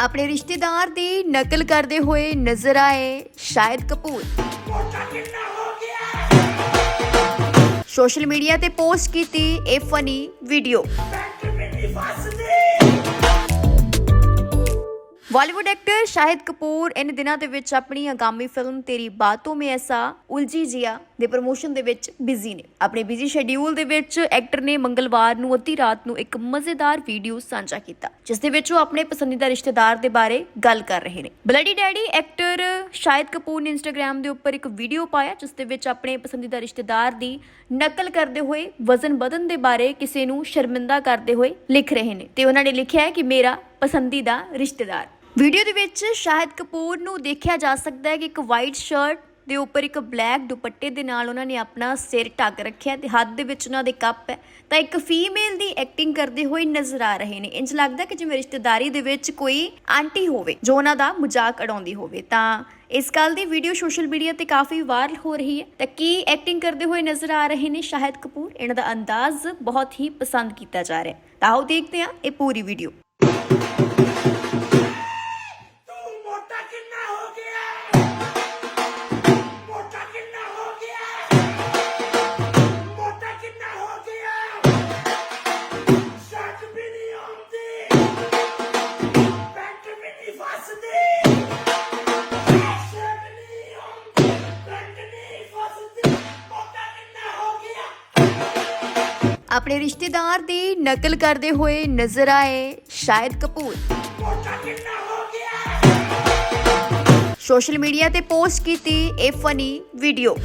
ਆਪਣੇ ਰਿਸ਼ਤੇਦਾਰ ਦੀ ਨਕਲ ਕਰਦੇ ਹੋਏ ਨਜ਼ਰ ਆਏ ਸ਼ਾਹਿਦ ਕਪੂਰ। ਸੋਸ਼ਲ ਮੀਡੀਆ ਤੇ ਪੋਸਟ ਕੀਤੀ ਇਹ funny video. Bollywood actor Shahid Kapoor ਇਨ ਦਿਨਾਂ ਦੇ ਵਿੱਚ ਆਪਣੀ ਆਗਾਮੀ ਫਿਲਮ ਤੇਰੀ ਬਾਤੋਂ ਮੇਂ ਐਸਾ ਉਲਝੀ ਜਿਆ ਦੇ ਪ੍ਰੋਮੋਸ਼ਨ ਦੇ ਵਿੱਚ ਬਿਜ਼ੀ ਨੇ ਆਪਣੇ ਬਿਜ਼ੀ ਸ਼ੈਡਿਊਲ ਦੇ ਵਿੱਚ ਐਕਟਰ ਨੇ ਮੰਗਲਵਾਰ ਨੂੰ ਅੱਧੀ ਰਾਤ ਨੂੰ ਇੱਕ ਮਜ਼ੇਦਾਰ ਵੀਡੀਓ ਸਾਂਝਾ ਕੀਤਾ ਜਿਸ ਦੇ ਵਿੱਚ ਉਹ ਆਪਣੇ ਪਸੰਦੀਦਾ ਰਿਸ਼ਤੇਦਾਰ ਦੇ ਬਾਰੇ ਗੱਲ ਕਰ ਰਹੇ ਨੇ bloody daddy actor Shahid Kapoor ਨੇ ਇੰਸਟਾਗ੍ਰam ਦੇ ਉੱਪਰ ਇੱਕ ਵੀਡੀਓ ਪਾਇਆ ਜਿਸ ਦੇ ਵਿੱਚ ਆਪਣੇ ਪਸੰਦੀਦਾ ਰਿਸ਼ਤੇਦਾਰ ਦੀ ਨਕਲ ਕਰਦੇ ਹੋਏ ਵਜ਼ਨ ਵਧਣ ਦੇ ਬਾਰੇ ਕਿਸੇ ਨੂੰ ਸ਼ਰਮਿੰਦਾ ਕਰਦੇ ਹੋਏ ਲਿਖ ਰਹੇ ਨੇ ਤੇ ਉਹਨਾਂ ਨੇ ਲਿਖਿਆ ਹੈ ਕਿ ਮੇਰਾ ਪਸੰਦੀਦਾ ਰਿਸ਼ਤੇਦਾਰ। ਵੀਡੀਓ ਦੇ ਵਿੱਚ ਸ਼ਾਹਿਦ ਕਪੂਰ ਨੂੰ ਦੇਖਿਆ ਜਾ ਸਕਦਾ ਹੈ ਕਿ ਇੱਕ ਵਾਈਟ ਸ਼ਰਟ ਦੇ ਉੱਪਰ ਇੱਕ ਬਲੈਕ ਦੁਪੱਟੇ ਦੇ ਨਾਲ ਉਹਨਾਂ ਨੇ ਆਪਣਾ ਸਿਰ ਢੱਕ ਰੱਖਿਆ ਤੇ ਹੱਥ ਦੇ ਵਿੱਚ ਉਹਨਾਂ ਦੇ ਕੱਪ ਹੈ। ਤਾਂ ਇੱਕ ਫੀਮੇਲ ਦੀ ਐਕਟਿੰਗ ਕਰਦੇ ਹੋਏ ਨਜ਼ਰ ਆ ਰਹੇ ਨੇ। ਇੰਜ ਲੱਗਦਾ ਕਿ ਜਿਵੇਂ ਰਿਸ਼ਤੇਦਾਰੀ ਦੇ ਵਿੱਚ ਕੋਈ ਆਂਟੀ ਹੋਵੇ, ਜੋ ਉਹਨਾਂ ਦਾ ਮਜ਼ਾਕ ਉਡਾਉਂਦੀ ਹੋਵੇ। ਤਾਂ ਇਸ ਗੱਲ ਦੀ ਵੀਡੀਓ ਸੋਸ਼ਲ ਮੀਡੀਆ ਤੇ ਕਾਫੀ ਵਾਇਰਲ ਹੋ ਰਹੀ ਹੈ। ਤਾਂ ਕੀ ਐਕਟਿੰਗ ਕਰਦੇ ਹੋਏ ਨਜ਼ਰ ਆ ਰਹੇ ਨੇ ਸ਼ਾਹਿਦ ਕਪੂਰ? ਇਹਨਾਂ ਦਾ ਅੰਦਾਜ਼ ਬਹੁਤ ਹੀ ਪਸੰਦ ਕੀਤਾ ਜਾ ਰਿਹਾ ਹੈ। ਤਾਂ ਆਓ ਦੇਖਦੇ ਹਾਂ ਇਹ ਪੂਰੀ ਵੀਡੀਓ ਤੂੰ ਆਪਣੇ ਰਿਸ਼ਤੇਦਾਰ ਦੀ ਨਕਲ ਕਰਦੇ ਹੋਏ ਨਜ਼ਰ ਆਏ ਸ਼ਾਹਿਦ ਕਪੂਰ। ਸੋਸ਼ਲ ਮੀਡੀਆ ਤੇ ਪੋਸਟ ਕੀਤੀ ਇਹ funny video.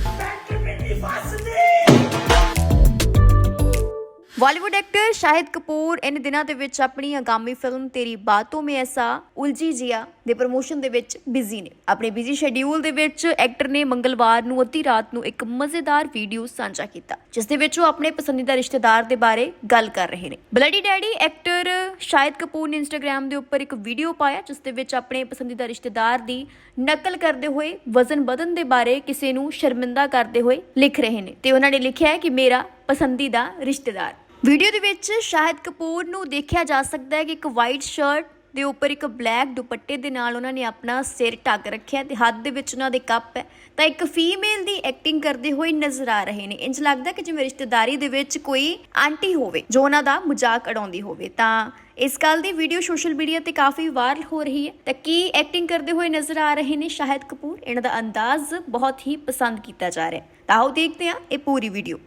Bollywood actor Shahid Kapoor ਇਨ ਦਿਨਾਂ ਦੇ ਵਿੱਚ ਆਪਣੀ ਆਗਾਮੀ ਫਿਲਮ ਤੇਰੀ ਬਾਤੋਂ ਮੇਂ ਐਸਾ ਉਲਝੀ ਜਿਆ ਦੇ ਪ੍ਰੋਮੋਸ਼ਨ ਦੇ ਵਿੱਚ ਬਿਜ਼ੀ ਨੇ ਆਪਣੇ ਬਿਜ਼ੀ ਸ਼ੈਡਿਊਲ ਦੇ ਵਿੱਚ ਐਕਟਰ ਨੇ ਮੰਗਲਵਾਰ ਨੂੰ ਅੱਧੀ ਰਾਤ ਨੂੰ ਇੱਕ ਮਜ਼ੇਦਾਰ ਵੀਡੀਓ ਸਾਂਝਾ ਕੀਤਾ ਜਿਸ ਦੇ ਵਿੱਚ ਉਹ ਆਪਣੇ ਪਸੰਦੀਦਾ ਰਿਸ਼ਤੇਦਾਰ ਦੇ ਬਾਰੇ ਗੱਲ ਕਰ ਰਹੇ ਨੇ bloody daddy actor Shahid Kapoor ਨੇ ਇੰਸਟਾਗ੍ਰam ਦੇ ਉੱਪਰ ਇੱਕ ਵੀਡੀਓ ਪਾਇਆ ਜਿਸ ਦੇ ਵਿੱਚ ਆਪਣੇ ਪਸੰਦੀਦਾ ਰਿਸ਼ਤੇਦਾਰ ਦੀ ਨਕਲ ਕਰਦੇ ਹੋਏ ਵਜ਼ਨ ਵਧਣ ਦੇ ਬਾਰੇ ਕਿਸੇ ਨੂੰ ਸ਼ਰਮਿੰਦਾ ਕਰਦੇ ਹੋਏ ਲਿਖ ਰਹੇ ਨੇ ਤੇ ਉਹਨਾਂ ਨੇ ਲਿਖਿਆ ਹੈ ਕਿ ਮੇਰਾ ਪਸੰਦੀਦਾ ਰਿਸ਼ਤੇਦਾਰ। ਵੀਡੀਓ ਦੇ ਵਿੱਚ ਸ਼ਾਹਿਦ ਕਪੂਰ ਨੂੰ ਦੇਖਿਆ ਜਾ ਸਕਦਾ ਹੈ ਕਿ ਇੱਕ ਵਾਈਟ ਸ਼ਰਟ ਦੇ ਉੱਪਰ ਇੱਕ ਬਲੈਕ ਦੁਪੱਟੇ ਦੇ ਨਾਲ ਉਹਨਾਂ ਨੇ ਆਪਣਾ ਸਿਰ ਢੱਕ ਰੱਖਿਆ ਤੇ ਹੱਥ ਦੇ ਵਿੱਚ ਉਹਨਾਂ ਦੇ ਕੱਪ ਹੈ। ਤਾਂ ਇੱਕ ਫੀਮੇਲ ਦੀ ਐਕਟਿੰਗ ਕਰਦੇ ਹੋਏ ਨਜ਼ਰ ਆ ਰਹੇ ਨੇ। ਇੰਜ ਲੱਗਦਾ ਕਿ ਜਿਵੇਂ ਰਿਸ਼ਤੇਦਾਰੀ ਦੇ ਵਿੱਚ ਕੋਈ ਆਂਟੀ ਹੋਵੇ, ਜੋ ਉਹਨਾਂ ਦਾ ਮਜ਼ਾਕ ਉਡਾਉਂਦੀ ਹੋਵੇ। ਤਾਂ ਇਸ ਗੱਲ ਦੀ ਵੀਡੀਓ ਸੋਸ਼ਲ ਮੀਡੀਆ ਤੇ ਕਾਫੀ ਵਾਇਰਲ ਹੋ ਰਹੀ ਹੈ। ਤਾਂ ਕੀ ਐਕਟਿੰਗ ਕਰਦੇ ਹੋਏ ਨਜ਼ਰ ਆ ਰਹੇ ਨੇ ਸ਼ਾਹਿਦ ਕਪੂਰ? ਇਹਨਾਂ ਦਾ ਅੰਦਾਜ਼ ਬਹੁਤ ਹੀ ਪਸੰਦ ਕੀਤਾ ਜਾ ਰਿਹਾ ਹੈ। ਤਾਂ ਆਓ ਦੇਖਦੇ ਹਾਂ ਇਹ ਪੂਰੀ ਵੀਡੀਓ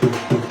Thank you.